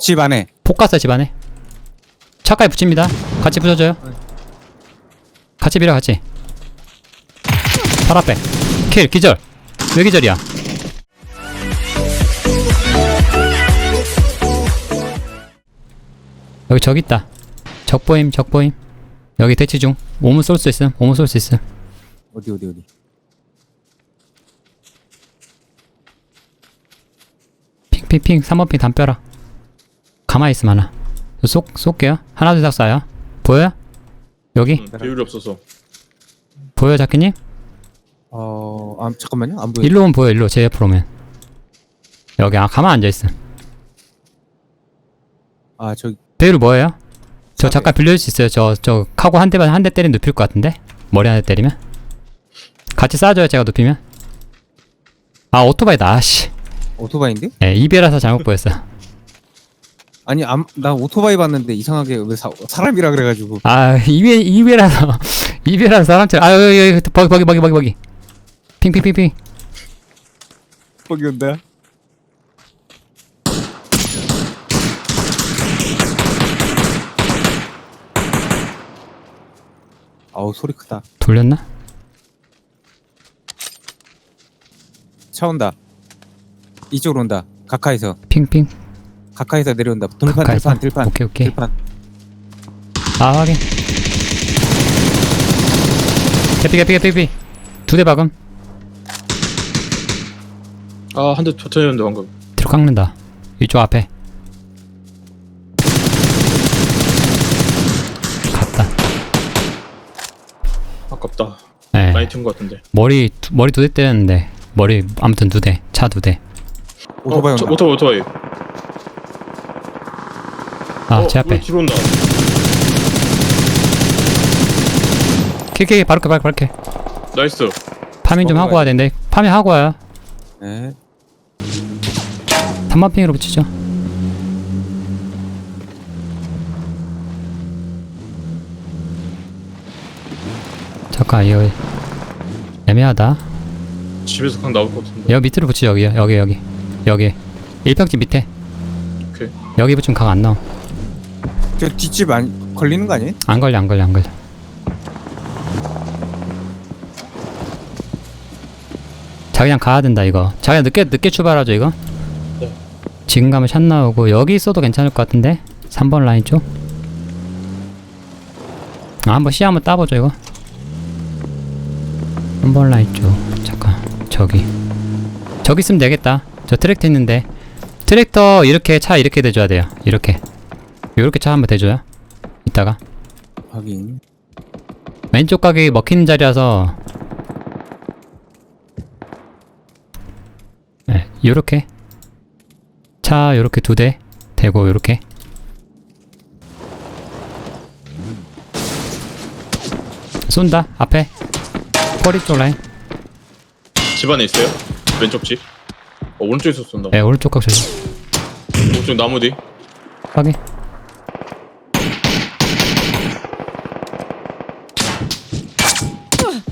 집 안에. 폭 갔어 집안에? 차까지 붙입니다. 같이 부셔줘요. 같이 밀어 같이. 팔 앞에. 킬 기절. 왜 기절이야? 여기 적 있다. 적 보임 적 보임. 여기 대치 중. 오문 쏠수 있음. 오문 쏠수 있음. 어디 어디 어디? 핑핑핑. 3번 핑 담벼라 가만히 있음 하나. 저쏙 쏠게요? 하나 둘 셋 쏴요. 보여요? 여기? 응, 배율이 없어서. 보여요 자키님? 어 아, 잠깐만요. 안 보여. 일로 오면 보여 일로. 제 옆으로 오면. 여기 아 가만 앉아있음 아 저기. 배율 뭐예요? 저 사배. 잠깐 빌려줄 수 있어요. 저 저 카고 한 대만 한 대 때리면 눕힐 것 같은데? 머리 한 대 때리면? 같이 쏴줘요 제가 눕히면? 아 오토바이다. 아 씨. 오토바이인데? 예 이베라서 잘못 보였어 아니 암, 나 오토바이 봤는데 이상하게 왜 사, 사람이라 그래가지고. 아 이베 이베라서 이베라서 사람처럼 아 여기 여기 버기 버기 버기 버기 버기. 핑핑핑핑. 거기 온다. 아우 소리 크다. 돌렸나? 차 온다. 이쪽으로 온다. 가까이서. 핑핑 가까이서 내려온다. 들판 가까이서? 들판 들판. 오케이 오케이. 들판. 아 확인. 개피 개피 개피 개피. 두대 박음. 아 한 대 터트렸는데 방금. 뒤로 깎는다. 이쪽 앞에. 갔다. 아깝다. 예 많이 튄것 같은데. 머리 두, 머리 두 대 때렸는데 머리 아무튼 두 대 차 두 대. 오토바이 어, 저, 온다. 오토바이 오토바이 아제 어, 앞에. 왜 뒤로 온다 킬킬 바로 켜 바로 켜 나이스. 파밍 좀 어, 하고 와야 되는데. 파밍 하고 와요. 네. 3번 핑으로 붙이죠. 잠깐 이거 애매하다. 집에서 강 나올 것 같은데. 여기 밑으로 붙이죠 여기요. 여기 여기. 여기. 1평집 밑에. 오케이. 여기 붙이면 각안 나와 저 뒷집 안 걸리는 거 아니에요? 안 걸려 안 걸려 안 걸려. 자기장 가야 된다 이거. 자기가 늦게 늦게 출발하죠 이거? 네. 지금 가면 샷 나오고 여기 있어도 괜찮을 것 같은데? 3번 라인 쪽? 아, 한번 시 한번 따보죠 이거. 3번 라인 쪽. 잠깐 저기. 저기 있으면 되겠다. 저 트랙터 있는데. 트랙터 이렇게 차 이렇게 대줘야 돼요. 이렇게 이렇게 차 한번 대줘요? 이따가? 확인. 왼쪽 가격이 먹히는 자리라서. 네, 요렇게. 차 요렇게 두 대 대고 요렇게. 쏜다 앞에. 꼬리 쪽 라인. 집 안에 있어요? 왼쪽 집? 어, 오른쪽에서 쏜다. 네 오른쪽 각 조심. 오른쪽 나무 뒤. 확인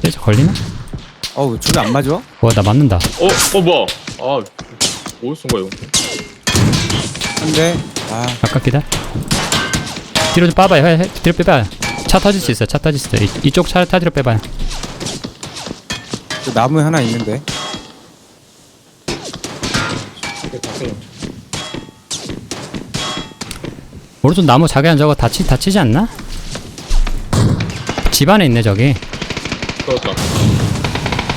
네, 저 걸리나? 어우 저기 안 맞아? 와나 맞는다. 어? 어 뭐야? 아 어디서 쏜 거야 이거? 한대? 아. 아깝기다. 뒤로 좀 빠봐요. 해, 해, 뒤로 빼봐요. 차 터질 수 있어요. 차 터질 수 있어요. 이, 이쪽 차 타지로 빼봐요. 저 나무에 하나 있는데. 이게 다 쏘네. 오른쪽 나무 자기한 저거 다치, 다치지 않나? 집 안에 있네 저기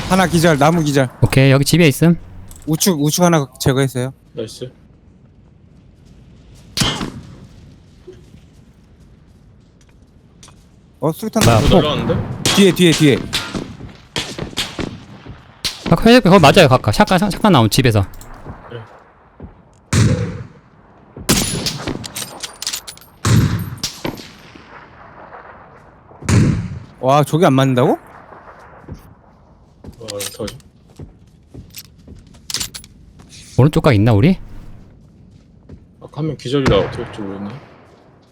하나 기절 나무 기절. 오케이 여기 집에 있음. 우측 우측 하나 제거했어요. 나이스. 어 수류탄 뭐야 또 폭. 날라왔는데? 뒤에 뒤에 뒤에. 아, 거기 거기 맞아요 가까 잠깐 잠깐 나온 집에서. 와 저기 안 맞는다고? 와 어떡하지 오른쪽 각 있나 우리? 아까 한 명 기절이라 어떻게 할지 모르겠네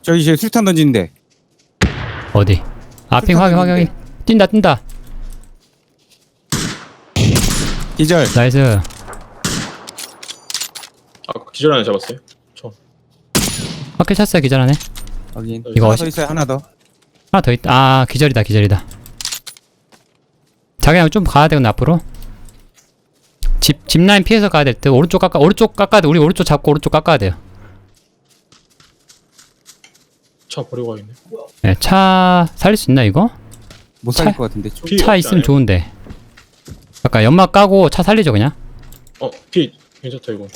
저기 이제 수류탄 던지는데 어디? 아핑 확인 확인 확인 뛴다 뛴다 기절 나이스 아까 기절 안에 잡았어요? 저 확킬 찼어요 기절 안에 확인. 이거 하나 어시- 더 있어요. 하나 더. 하나 더 있다 아 기절이다 기절이다 자기랑 좀 가야 되겠네 앞으로 집 집 라인 피해서 가야 될 듯 오른쪽 깎아 오른쪽 깎아야 돼 우리 오른쪽 잡고 오른쪽 깎아야 돼요 차 버리고 가겠네. 네, 차 살릴 수 있나 이거? 못 살릴 차- 것 같은데. 좀. 피 차 없지 있으면 않아요? 좋은데 아까 연막 까고 차 살리죠 그냥 어, 피 괜찮다 이거.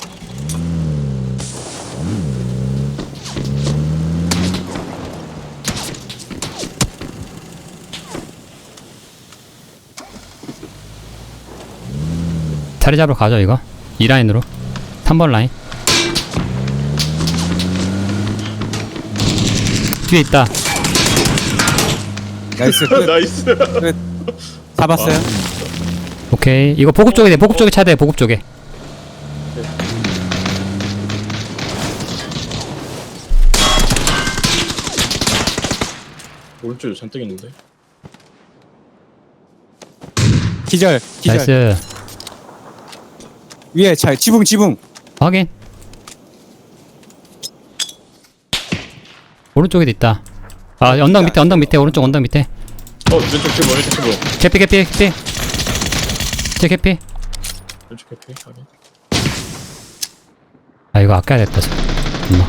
자리 잡으러 가죠 이거 이 라인으로 3번 라인 뒤에 있다 나이스. 끝. 나이스. 잡았어요. 오케이 이거 보급 쪽에 돼 보급 쪽에 차대 보급 쪽에 오른쪽에 잔뜩 있는데. 기절. 기절. 나이스 위에 차 지붕 지붕. 확인 오른쪽에도 있다 아 언덕 밑에 언덕 밑에 오른쪽 언덕 밑에 어, 왼쪽 집어, 왼쪽 집어. 개피 개피 개피 제 개피 왼쪽 개피. 확인. 아 이거 아껴야겠다 저. 엄마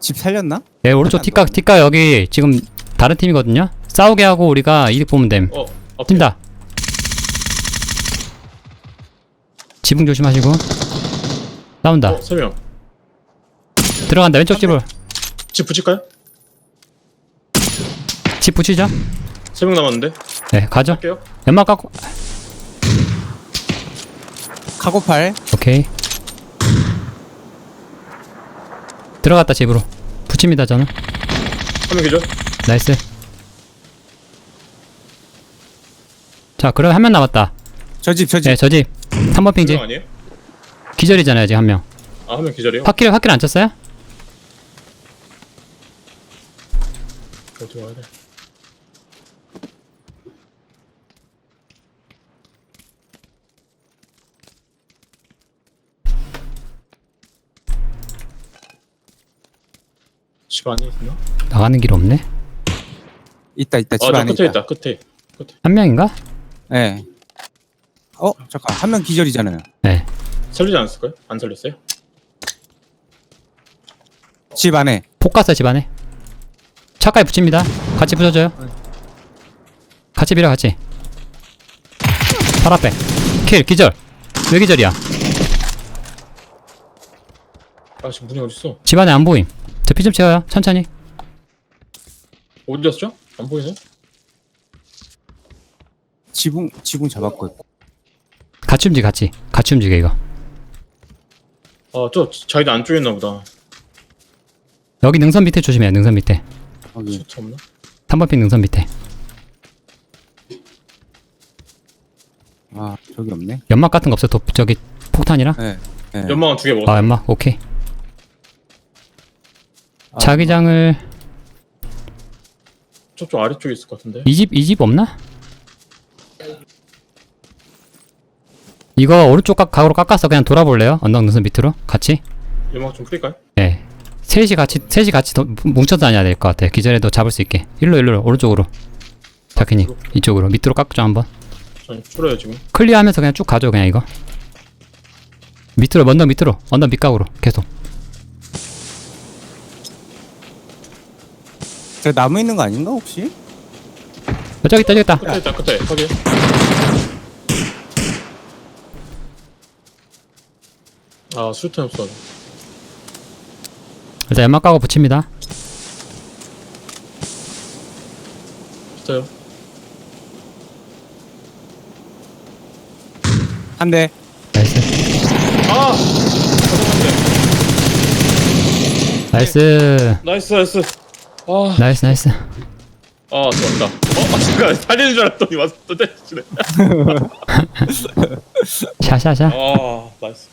집 살렸나? 예 오른쪽 티까 티까 여기 지금 다른 팀이거든요 싸우게 하고 우리가 이득 보면 됨 어, 앞에. 튄다 지붕 조심하시고 싸운다 어, 세 명. 들어간다 왼쪽 집을 집 붙일까요? 집 붙이죠 세명 남았는데. 네 가죠 할게요. 연막 깎고 카고팔. 오케이 들어갔다 집으로 붙입니다 저는 한명 계절. 나이스 자 그럼 한 명 남았다 저 집 저 집. 네 저집 3번 핑지 명 아니에요? 기절이잖아요 지금 한명 아, 한명 계절이에요? 확킬 확킬 안 쳤어요? 어디 와야 돼? 집 안에 있나? 나가는 길 없네 있다 있다 집 아, 저 안에 끝에 있다. 있다. 끝에. 끝에. 한 명인가? 예. 어 잠깐 한 명 기절이잖아요. 네 살리지 않았을까요? 안 살렸어요? 집 안에. 폭 갔어 집안에 차까지 붙입니다 같이 붙여줘요 같이 밀어 같이 팔 앞에 킬 기절 왜 기절이야 아, 지금 문이 어딨어? 집안에 안 보임 저피 좀 채워요 천천히 어디 갔죠? 안 보이네? 지붕 지붕 잡았고 있고. 같이 움직여 같이 같이 움직여 이거 아, 저 자기도 안쪽에 있나 보다. 여기 능선 밑에 조심해요 능선 밑에. 슈트 없나? 3번 핀 능선 밑에 아 저기 없네. 연막 같은 거 없어 도, 저기 폭탄이랑 예. 예. 연막은 두 개 먹었어. 아 연막 오케이 아, 자기장을 저쪽 아래쪽에 있을 것 같은데. 이 집 이 집 없나? 이거 오른쪽 각, 각으로 깎아서 그냥 돌아볼래요? 언덕 능선 밑으로? 같이? 연막 좀 풀릴까요? 네. 셋이 같이 셋이 같이 더 뭉쳐 다녀야 될 것 같아 기절해도 잡을 수 있게. 일로 일로 오른쪽으로. 자키님 이쪽으로? 밑으로 깎죠 한번. 저 풀어요 지금. 클리어하면서 그냥 쭉 가죠 그냥 이거. 밑으로 언덕 밑으로. 언덕 밑각으로. 계속. 저 나무 있는 거 아닌가 혹시? 어, 저기 있다 저기 있다. 끝에 있다 끝에. 확인. 아 수류탄 없어. 일단 연막 까고 붙입니다 진짜요? 한 대. 나이스 아! 나이스 나이스 나이스. 아, 나이스 나이스 아 좋았다. 어, 아, 잠깐 살리는 줄 알았더니 와서 또 때리시네. 샤샤샤 아, 나이스.